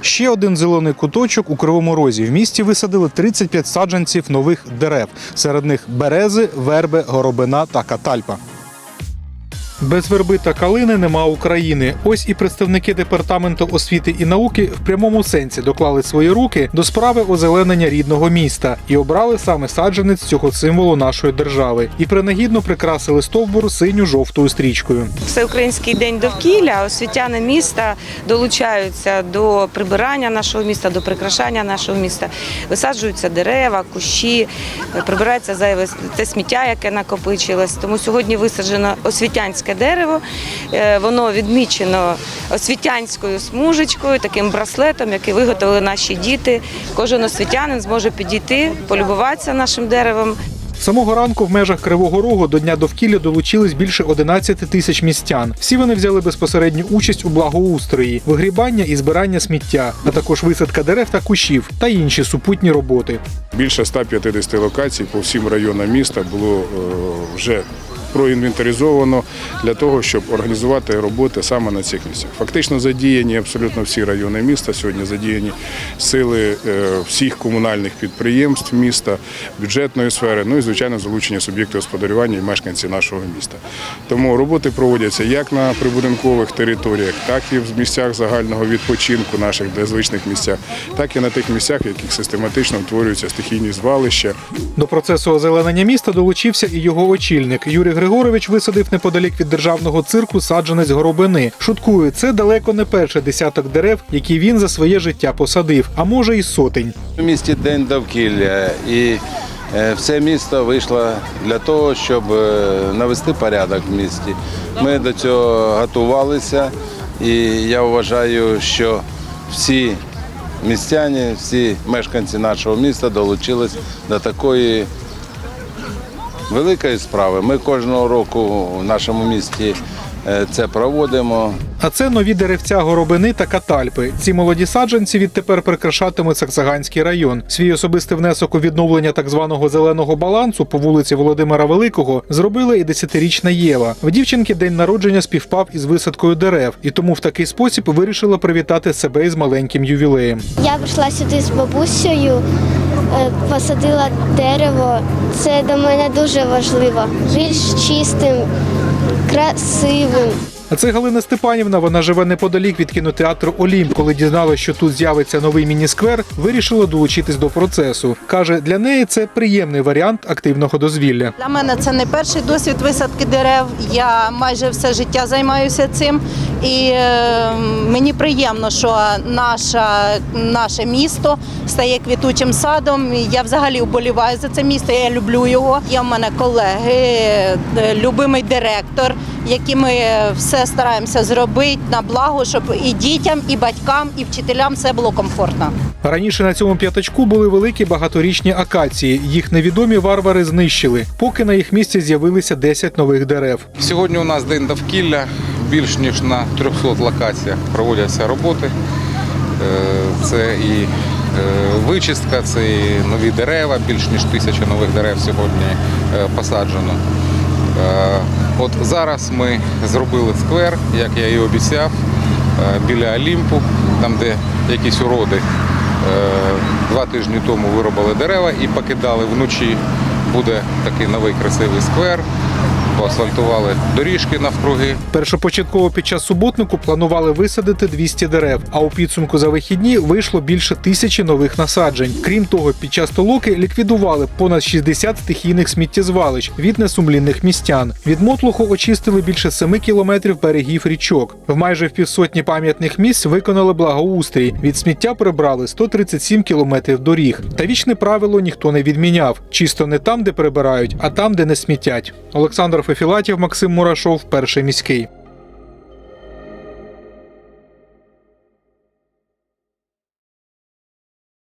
Ще один зелений куточок у Кривому Розі. В місті висадили 35 саджанців нових дерев. Серед них берези, верби, горобина та катальпа. Без верби та калини нема України. Ось і представники департаменту освіти і науки в прямому сенсі доклали свої руки до справи озеленення рідного міста і обрали саме саджанець цього символу нашої держави. І принагідно прикрасили стовбур синю-жовтою стрічкою. Всеукраїнський день довкілля освітяни міста долучаються до прибирання нашого міста, до прикрашання нашого міста. Висаджуються дерева, кущі, прибирається зайве те сміття, яке накопичилось. Тому сьогодні висаджено освітянське дерево. Е, Воно відмічено освітянською смужечкою, таким браслетом, який виготовили наші діти. Кожен освітянин зможе підійти, полюбуватися нашим деревом. Самого ранку в межах Кривого Рогу до Дня довкілля долучились більше 11 тисяч містян. Всі вони взяли безпосередню участь у благоустрої, вигрібання і збирання сміття, а також висадка дерев та кущів та інші супутні роботи. Більше 150 локацій по всім районам міста було е, вже проінвентаризовано для того, щоб організувати роботи саме на цих місцях. Фактично задіяні абсолютно всі райони міста. Сьогодні задіяні сили е, всіх комунальних підприємств міста, бюджетної сфери, ну і звичайно залучення суб'єктів господарювання і мешканці нашого міста. Тому роботи проводяться як на прибудинкових територіях, так і в місцях загального відпочинку наших де звичних місцях, так і на тих місцях, в яких систематично утворюються стихійні звалища. До процесу озеленення міста долучився і його очільник. Юрій Григорович висадив неподалік від державного цирку саджанець горобини. Шуткує, це далеко не перший десяток дерев, які він за своє життя посадив, а може і сотень. У місті день довкілля, і е, все місто вийшло для того, щоб е, навести порядок в місті. Ми до цього готувалися, і я вважаю, що всі містяни, всі мешканці нашого міста долучились до такої великої справи. Ми кожного року в нашому місті це проводимо. А це нові деревця горобини та катальпи. Ці молоді саджанці відтепер прикрашатимуть Саксаганський район. Свій особистий внесок у відновлення так званого зеленого балансу по вулиці Володимира Великого зробила і десятирічна Єва. В дівчинки день народження співпав із висадкою дерев, і тому в такий спосіб вирішила привітати себе із маленьким ювілеєм. Я прийшла сюди з бабусею, е, посадила дерево. Це до мене дуже важливо. Більш чистим, красивим. А це Галина Степанівна. Вона живе неподалік від кінотеатру Олімп. Коли дізналася, що тут з'явиться новий міні-сквер, вирішила долучитись до процесу. каже, для неї це приємний варіант активного дозвілля. Для мене це не перший досвід висадки дерев. Я майже все життя займаюся цим. І е, мені приємно, що наша, наше місто стає квітучим садом. Я взагалі вболіваю за це місто. Я люблю його. Є в мене колеги, е, любимий директор, які ми все стараємося зробити на благо, щоб і дітям, і батькам, і вчителям все було комфортно. Раніше на цьому п'ятачку були великі багаторічні акації. Їх невідомі варвари знищили, поки на їх місці з'явилися 10 нових дерев. Сьогодні у нас день довкілля. Більш ніж на 300 локаціях проводяться роботи. Е, Це і е, вичистка, це і нові дерева, більш ніж тисяча нових дерев сьогодні е, посаджено. От зараз ми зробили сквер, як я і обіцяв, біля Олімпу, там, де якісь уроди два тижні тому виробили дерева і покидали вночі. Буде такий новий красивий сквер, поасфальтували доріжки навкруги. Першопочатково під час суботнику планували висадити 200 дерев, а у підсумку за вихідні вийшло більше тисячі нових насаджень. Крім того, під час толоки ліквідували понад 60 стихійних сміттєзвалищ від несумлінних містян. Від мотлуху очистили більше 7 кілометрів берегів річок. В майже в півсотні пам'ятних місць виконали благоустрій. Від сміття прибрали 137 кілометрів доріг. Та вічне правило ніхто не відміняв: чисто не там, де прибирають, а там, де не смітять. Олександр Фефілатів, Максим Мурашов, перший міський.